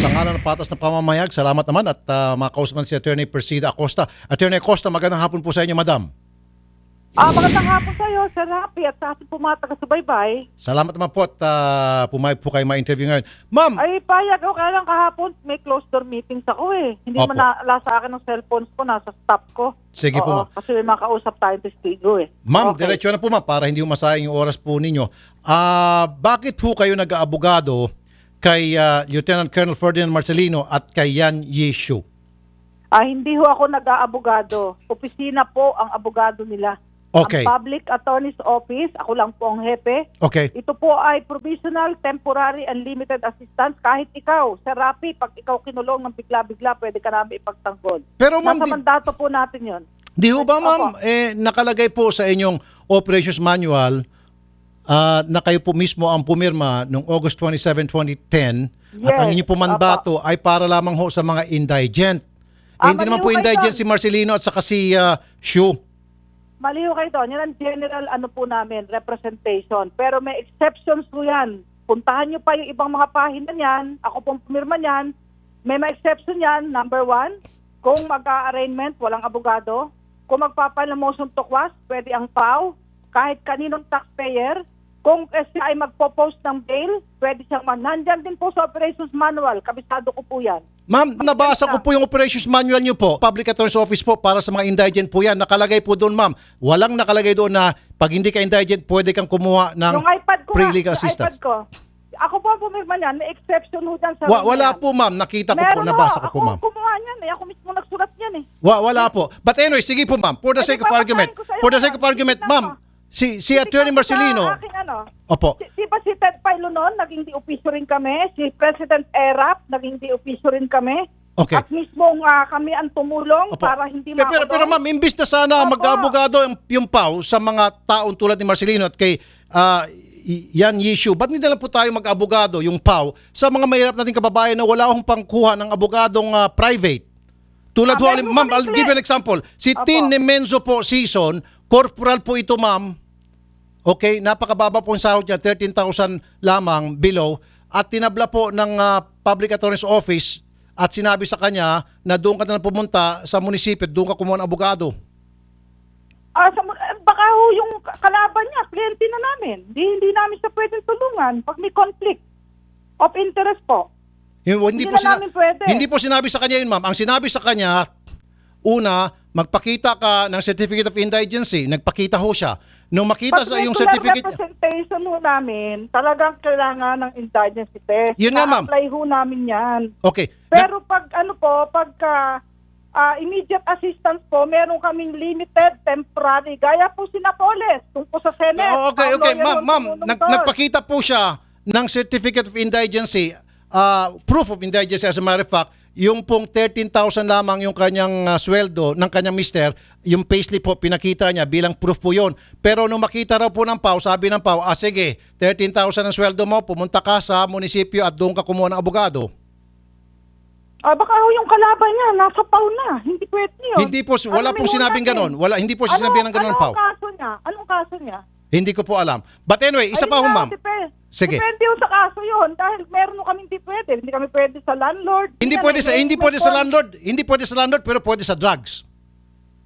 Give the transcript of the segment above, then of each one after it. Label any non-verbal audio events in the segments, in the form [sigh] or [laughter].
Sa ngalan ng patas na pamamayag, salamat naman at uh, makausap si Attorney Persida Acosta. Attorney Acosta, magandang hapon po sa inyo, madam. Ah, magandang hapon sa iyo, Sir Rapi, at sa ating pumataga sa baybay. Salamat naman po at uh, pumayag po kayo ma-interview ngayon. Ma'am, Ay, payag ako kaya lang kahapon, may closed door meetings ako eh. Hindi Opo. man naala sa akin ng cellphones ko, nasa stop ko. Sige po, Oo, ma'am. Kasi may makausap tayong testigo eh. Ma'am, Okay. diretso na po ma'am para hindi umasayang yung oras po ninyo. Ah, bakit po kayo nag-aabogado kay ah, Lieutenant Colonel Ferdinand Marcelino at kay Yan Yishu? Ah, hindi ho ako nag-aabogado. Opisina po ang abogado nila. Okay. Ang Public Attorney's Office, ako lang po ang hepe. Okay. Ito po ay provisional, temporary, and limited assistance. Kahit ikaw, Sir Rapi, pag ikaw kinulong ng bigla-bigla, pwede ka namin ipagtanggol. Pero, ma'am, Nasa di- mandato po natin yon. Di ho ba ma'am, eh, nakalagay po sa inyong operations manual ah, na kayo po mismo ang pumirma noong August 27, 2010 at Yes, ang inyong po mandato ay para lamang ho sa mga indigent. Eh, Ah, hindi mali naman po ho indigent si Marcelino at saka si ah, Shu. Maliho kayo doon. Yan ang general ano po namin, representation. Pero may exceptions po yan. Puntahan nyo pa yung ibang mga pahina niyan. Ako pong pumirma niyan. May mga exception yan. Number one, kung mag-arraignment, walang abogado. Kung magpapala motion to quash, pwede ang PAW. Kahit kaninong taxpayer. Kung eh, siya ay magpo-post ng bail, pwede siyang man. Nandyan din po sa operations manual. Kabisado ko po yan. Ma'am, nabasa ko po yung operations manual niyo po. Public Attorney's Office po para sa mga indigent po yan. Nakalagay po doon, ma'am. Walang nakalagay doon na pag hindi ka indigent, pwede kang kumuha ng Yung iPad ko pre-legal nga, yung assistance. iPad ko. Ako po ang pumirma niyan. May exception ho dyan sa... Wa- wala po, ma'am. Nakita ko po, Meron nabasa ho. ko po, Ako ma'am. kumuha niyan eh. Ako mismo nagsulat niyan eh. Wa- wala po. But anyway, sige po, ma'am. For the Eh, sake of ba, argument, patayin ko sa'yo, for the sake of ma'am. argument, ma'am, mo. si si Attorney Marcelino, Sa aking ano. Opo, Si, si ba si Ted Pailo noon, naging di opiso rin kami. Si President Erap, naging di opiso rin kami. Okay. At mismo ah, kami ang tumulong Opo. para hindi pero, pero, pero ma'am, imbis na sana Opo. mag-abogado yung, yung PAW sa mga taong tulad ni Marcelino at kay Y- Yan Yishu, ba't hindi na lang po tayo mag-abogado yung PAW sa mga mahirap nating kababayan na wala akong pangkuha ng abogadong ah, private? Tulad Ah, ho, ma'am, I'll give you an example. Si Opo. Tin Nemenzo po season, corporal po ito ma'am. Okay, napakababa po ang sahod niya, 13,000 lamang below. At tinabla po ng ah, Public Attorney's Office at sinabi sa kanya na doon ka na pumunta sa munisipyo, doon ka kumuha ng abogado. Ah, sa, eh, baka ho yung kalaban niya, kliyente na namin. Hindi, hindi namin siya pwedeng tulungan pag may conflict of interest po. Yung- Hindi, Hindi po na namin pwede. hindi po sinabi sa kanya yun, ma'am. Ang sinabi sa kanya, una, magpakita ka ng Certificate of Indigency. Nagpakita ho siya. Nung makita sa yung regular certificate, representation ho namin, talagang kailangan ng indigency test. Yun nga, ma'am. Na-apply ho namin yan. okay. Pero pag ano po, pagka ah, immediate assistance po, meron kaming limited, temporary. Gaya po si Napoles, tungkol sa Senate. Oh, okay, Ang okay. lawyer Ma'am, ma'am, nag- doon. nagpakita po siya ng Certificate of Indigency, uh, proof of indigency as a matter of fact, yung pong 13,000 lamang yung kanyang uh, sweldo ng kanyang mister, yung payslip po pinakita niya bilang proof po yun. Pero nung makita raw po ng PAW, sabi ng PAW, ah sige, 13,000 ang sweldo mo, pumunta ka sa munisipyo at doon ka kumuha ng abogado. Ah, baka ho yung kalaban niya, nasa pau na. Hindi pwede yun. Hindi po, wala Ano, pong sinabing ganon. Wala, hindi po Ano- sinabi ng ganon, Anong PAW. kaso niya? Anong kaso niya? Hindi ko po alam. But anyway, isa Ayun pa ho, ma'am. Sige. Depende ho sa kaso yun. Dahil meron kami hindi pwede. Hindi kami pwede sa landlord. Hindi Yan, pwede sa hindi may pwede sa form. landlord, hindi pwede sa landlord pero pwede sa drugs.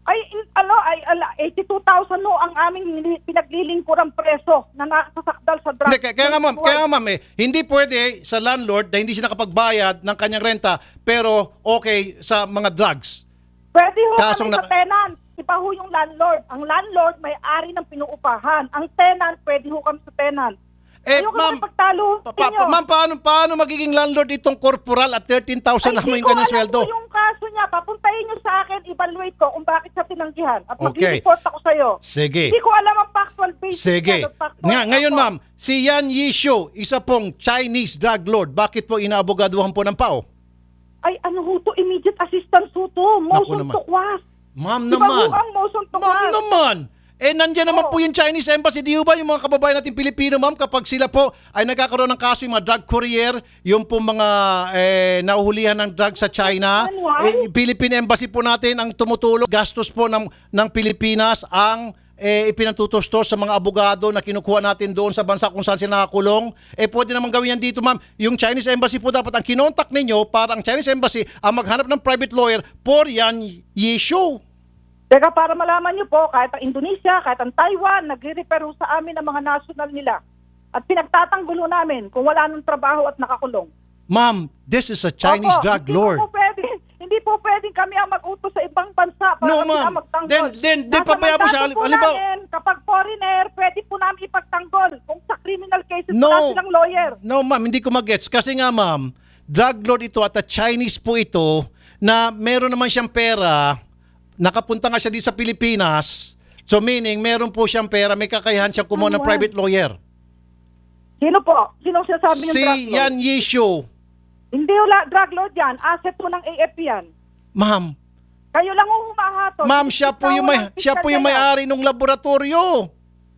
Ay, in- ano, ay, ala, 82,000 no ang aming nili- pinaglilingkurang preso na nakasakdal sa drug. Hindi, kaya, kaya nga ma'am, kaya nga ma'am eh, hindi pwede sa landlord na hindi siya nakapagbayad ng kanyang renta pero okay sa mga drugs. Pwede ho Kasong kami sa tenant. Iba ho yung landlord. Ang landlord may ari ng pinuupahan. Ang tenant, pwede ho kami sa tenant. Eh, Ayoko ma'am, na pagtalo Pa, pa, ninyo. ma'am, paano, paano magiging landlord itong corporal at 13,000 Ay, naman hindi yung kanyang sweldo? po yung kaso niya. Papuntahin niyo sa akin, evaluate ko kung bakit siya tinanggihan. At Okay. mag-report ako sa'yo. Sige. Hindi ko alam ang factual basis. Sige. factual Nga, ngayon ma'am, si Yan Yishu, isa pong Chinese drug lord, bakit po inaabogaduhan po ng PAO? Ay, ano ho to? Immediate assistance ho to. Motion to. Ma'am Di ba naman. Ma'am naman. Eh, nandiyan naman Oo. po yung Chinese Embassy. Di ba yung mga kababayan natin Pilipino, ma'am, kapag sila po ay nagkakaroon ng kaso yung mga drug courier, yung po mga eh, nahuhulihan ng drug sa China, eh, Philippine Embassy po natin ang tumutulong. Gastos po ng, ng Pilipinas ang eh, ipinatutustos sa mga abogado na kinukuha natin doon sa bansa kung saan sila nakakulong. Eh, pwede naman gawin yan dito, ma'am. Yung Chinese Embassy po dapat ang kinontak ninyo para ang Chinese Embassy ang maghanap ng private lawyer for yan issue. Teka, para malaman niyo po, kahit ang Indonesia, kahit ang Taiwan, nagre-refer sa amin ang mga national nila. At pinagtatanggulo namin kung wala nang trabaho at nakakulong. Ma'am, this is a Chinese Opo, drug hindi lord. Po pwede, hindi po pwedeng kami ang mag-utos sa ibang bansa para No, kami ma'am. ang magtanggol. Then- then- then pabayaan mo siya. po Halimbawa- namin, kapag foreigner, pwede po namin ipagtanggol. Kung sa criminal cases, No. wala silang lawyer. No, ma'am, hindi ko magets. Kasi nga, ma'am, drug lord ito at a Chinese po ito na meron naman siyang pera, nakapunta nga siya dito sa Pilipinas. So meaning, meron po siyang pera, may kakayahan siyang kumuha ng Ano? private lawyer. Sino po? Sino sinasabi ng Si drug lord? Yan Yishu. Hindi wala drug lord yan. Asset po ng AFP yan. Ma'am, Kayo lang ang humahatol. ma'am, siya po yung may ang siya po yung may-ari ng laboratorio.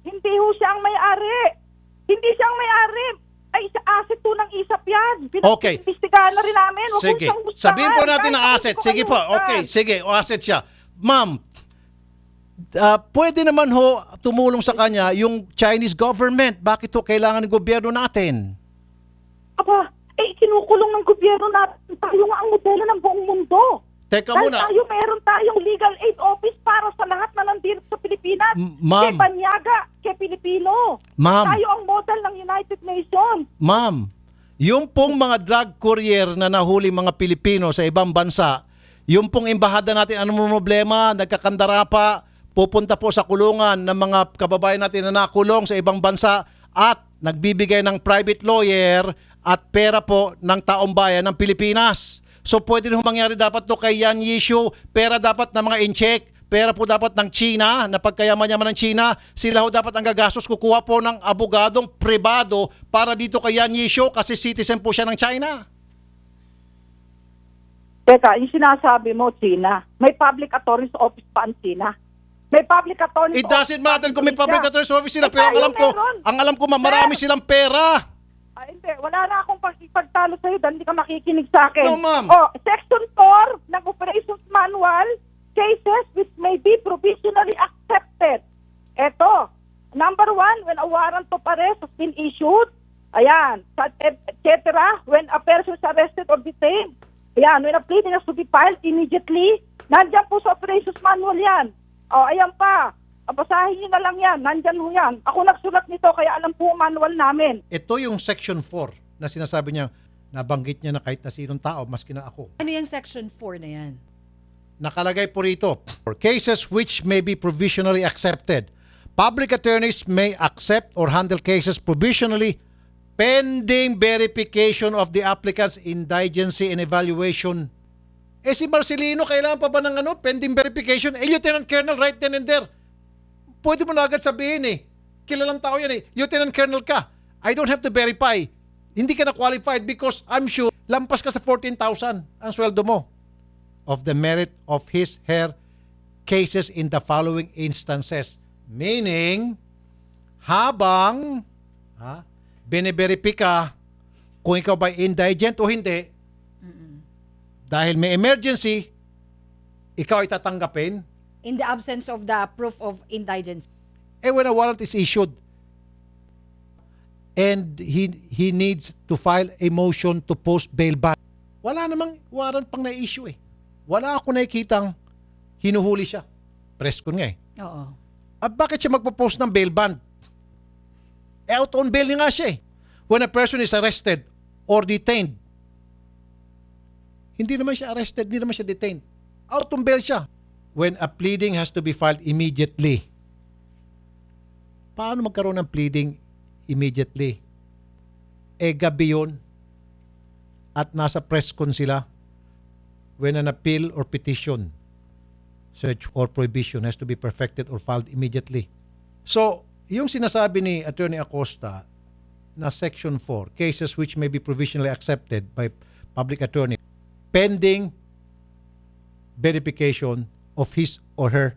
Hindi ho siya ang may-ari. Hindi siya ang may-ari. Ay, sa asset po ng ISAP yan. Okay. Pinag-imbestigahan na rin namin. Huwag Sige. Sabihin po natin na asset. Sige kayo po. Okay, sige. O asset siya. Ma'am, ah, pwede naman ho tumulong sa kanya yung Chinese government. Bakit ho kailangan ng gobyerno natin? Aba, eh, kinukulong ng gobyerno natin. Tayo nga ang modelo ng buong mundo. Teka Dahil muna. tayo meron tayong legal aid office para sa lahat na nandito sa Pilipinas. M- ma'am. Kay Banyaga, kay Pilipino. Ma'am. Tayo ang model ng United Nations. Ma'am, yung pong mga drug courier na nahuli mga Pilipino sa ibang bansa, yung pong embahada natin, anong problema, nagkakandara pa, pupunta po sa kulungan ng mga kababayan natin na nakulong sa ibang bansa at nagbibigay ng private lawyer at pera po ng taong bayan ng Pilipinas. So pwede rin mangyari dapat to kay Yan Yishu, pera dapat ng mga in-check, pera po dapat ng China, na pagkayaman-yaman ng China, sila ho dapat ang gagastos, kukuha po ng abogadong pribado para dito kay Yan Yishu kasi citizen po siya ng China. Teka, yung sinasabi mo, China, may public attorney's office pa ang China. May public attorney's It doesn't matter kung may public attorney's office sila, pero ang alam ko, ang alam ko ma, marami silang pera. Ah, hindi, wala na akong pagpagtalo sa'yo dahil hindi ka makikinig sa akin. No, ma'am. Oh, Section 4 ng Operations Manual, cases ayan, when pleading has to be filed immediately, nandyan po sa Operations Manual yan. O, ayan pa, basahin nyo na lang yan, nandyan ho yan. Ako nagsulat nito, kaya alam po manual namin. Ito yung section 4 na sinasabi niya, nabanggit niya na kahit na sinong tao, maski na ako. Ano yung section 4 na yan? Nakalagay po rito, for cases which may be provisionally accepted, public attorneys may accept or handle cases provisionally pending verification of the applicant's indigency and evaluation. Eh si Marcelino, kailangan pa ba ng ano, pending verification? Eh, Lieutenant Colonel, right then and there. Pwede mo na agad sabihin eh. Kilalang tao yan eh. Lieutenant Colonel ka. I don't have to verify. Hindi ka na qualified because I'm sure lampas ka sa 14,000 ang sweldo mo of the merit of his her cases in the following instances. Meaning, habang ha, biniberipy ka kung ikaw ba indigent o hindi, dahil may emergency, ikaw ay tatanggapin, In the absence of the proof of indigence. eh when a warrant is issued, and he he needs to file a motion to post bail bond. Wala namang warrant pang na-issue eh. Wala ako nakikitang hinuhuli siya. Press ko nga eh. Oo. At bakit siya magpo-post ng bail bond? Eh out on bail nga siya eh. When a person is arrested or detained, hindi naman siya arrested, hindi naman siya detained. Out on bail siya. When a pleading has to be filed immediately. Paano magkaroon ng pleading immediately? Eh gabi yun at nasa press con sila when an appeal or petition search or prohibition has to be perfected or filed immediately. So, yung sinasabi ni Attorney Acosta na Section 4, cases which may be provisionally accepted by public attorney pending verification of his or her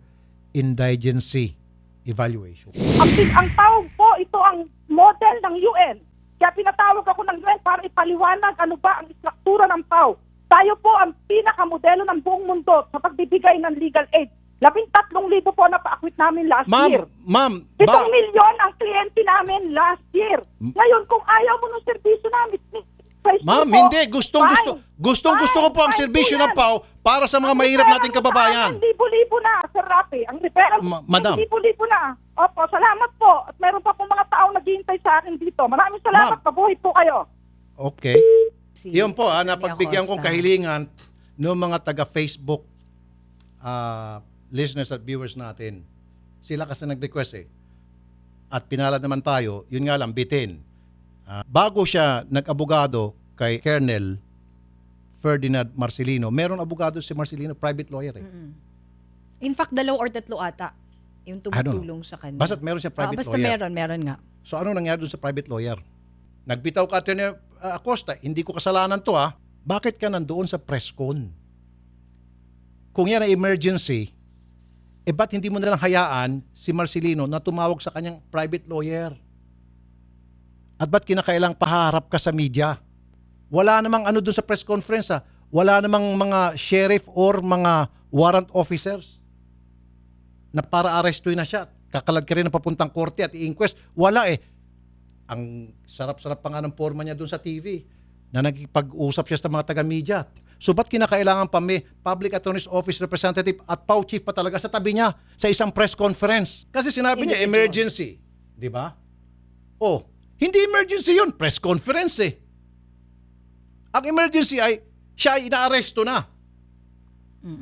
indigency evaluation. Ang, ang tawag po, ito ang model ng UN. Kaya pinatawag ako ng UN para ipaliwanag ano ba ang istruktura ng PAW. Tayo po ang pinakamodelo ng buong mundo sa pagbibigay ng legal aid Labintatlong libo po na pa-acquit namin last Ma'am, year. ma'am, Pitong ba, milyon ang kliyente namin last year. Ngayon, kung ayaw mo ng serbisyo namin, price ma'am, po, hindi. Gustong fine. gusto, gustong gusto ko Fine, po ang fine serbisyo po ng yan. PAO para sa mga mahirap referral nating mo sa kababayan. akin, Libo-libo na, Sir Rafi. Ang referral Ma- madam. libo-libo na. Opo, salamat po. At meron pa po mga tao naghihintay sa akin dito. Maraming salamat. Ma'am. Mabuhay po kayo. Okay. Si Yun po, ah, napagbigyan kong Acosta. kahilingan ng mga taga-Facebook ah, listeners at viewers natin. Sila kasi nag-request eh. At pinalad naman tayo, yun nga lang, bitin. Ah, bago siya nag-abogado kay Colonel Ferdinand Marcelino, meron abogado si Marcelino, private lawyer eh. In fact, dalaw or tatlo ata yung tumutulong sa kanya. Basta't meron siya private Ah, basta lawyer. meron, meron nga. So ano nangyari dun sa private lawyer? Nagbitaw ka, Atty. uh, Acosta, hindi ko kasalanan to ha. Bakit ka nandoon sa press con? Kung yan ay emergency, eh ba't hindi mo nalang hayaan si Marcelino na tumawag sa kanyang private lawyer? At ba't kinakailang paharap ka sa media? Wala namang ano dun sa press conference ha. Wala namang mga sheriff or mga warrant officers na para arestuin na siya. Kakalad ka rin na papuntang korte at i-inquest. Wala eh. Ang sarap-sarap pa nga ng forma niya doon sa TV na nagkipag-usap siya sa mga taga-media. So ba't kinakailangan pa may public attorney's office representative at PAO chief pa talaga sa tabi niya sa isang press conference? Kasi sinabi niya emergency. Di ba? Oh, hindi emergency yun. Press conference eh. Ang emergency ay siya ay inaaresto na.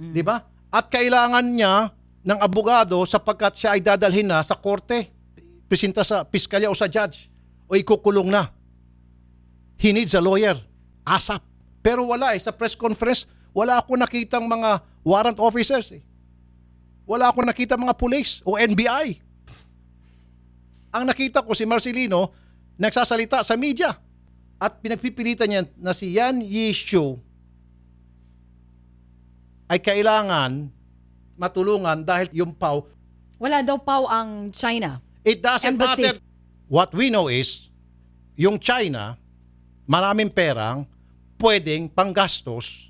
Di ba? At kailangan niya ng abogado sapagkat siya ay dadalhin na sa korte. Presinta sa piskalya o sa judge. O ikukulong na. He needs a lawyer. ASAP. Pero wala eh. Sa press conference, wala ako nakitang mga warrant officers eh. Wala ako nakita mga police o NBI. Ang nakita ko si Marcelino nagsasalita sa media at pinagpipilitan niya na si Yan Yishu ay kailangan matulungan dahil yung PAW, Wala daw pau ang China. it doesn't Embassy. matter. What we know is, yung China, maraming perang, pwedeng panggastos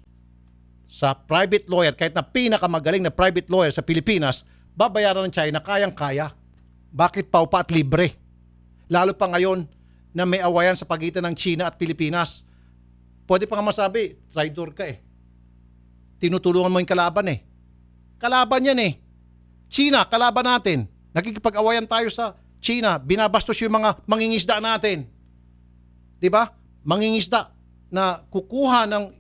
sa private lawyer, kahit na pinakamagaling na private lawyer sa Pilipinas, babayaran ng China kayang-kaya. Bakit pa at libre? Lalo pa ngayon na may awayan sa pagitan ng China at Pilipinas. Pwede pa nga masabi, traitor ka eh. Tinutulungan mo yung kalaban eh. Kalaban yan eh. China, kalaban natin. Nakikipag-awayan tayo sa China. Binabastos yung mga mangingisda natin. 'Di ba? Mangingisda na kukuha ng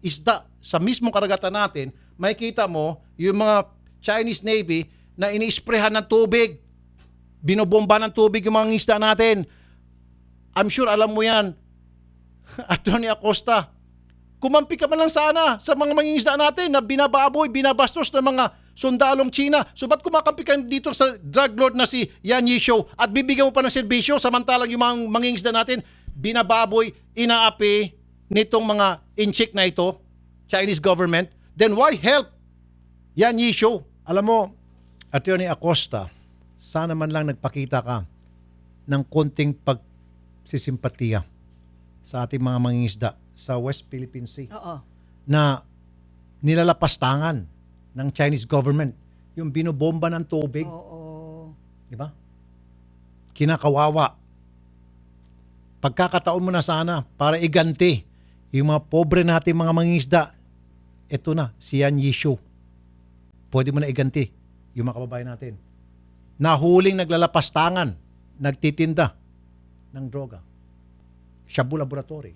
isda sa mismong karagatan natin, makikita mo yung mga Chinese Navy na iniisprehan ng tubig. Binobomba ng tubig yung mga isda natin. I'm sure alam mo yan. [laughs] Attorney Acosta, kumampi ka man lang sana sa mga mangingisda natin na binababoy, binabastos ng mga sundalong China. So ba't kumakampi ka dito sa drug lord na si Yan Yisho at bibigyan mo pa ng serbisyo samantalang yung mga mangingisda natin binababoy, inaapi nitong mga inchik na ito, Chinese government, then why help Yan Yisho? Alam mo, Attorney Acosta, sana man lang nagpakita ka ng konting pagsisimpatiya sa ating mga mangingisda sa West Philippine Sea Oo. na nilalapastangan ng Chinese government yung binobomba ng tubig, Oo. di ba? Kinakawawa. Pagkakataon mo na sana para iganti yung mga pobre natin mga mangingisda. Ito na, si Yan Yishu. Pwede mo na iganti yung mga kababayan natin. Nahuling naglalapastangan, nagtitinda ng droga. Shabu Laboratory.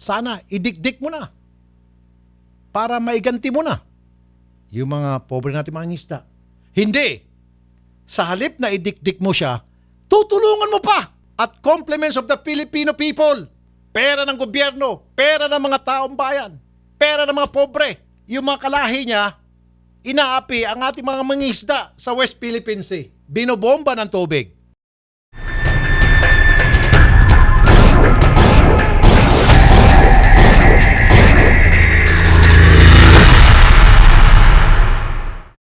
Sana, idikdik mo na para maiganti mo na yung mga pobre natin mga isda. Hindi. Sa halip na idikdik mo siya, tutulungan mo pa at compliments of the Filipino people. Pera ng gobyerno, pera ng mga taong bayan, pera ng mga pobre. Yung mga kalahi niya, inaapi ang ating mga mangisda sa West Philippine Sea. Binobomba ng tubig.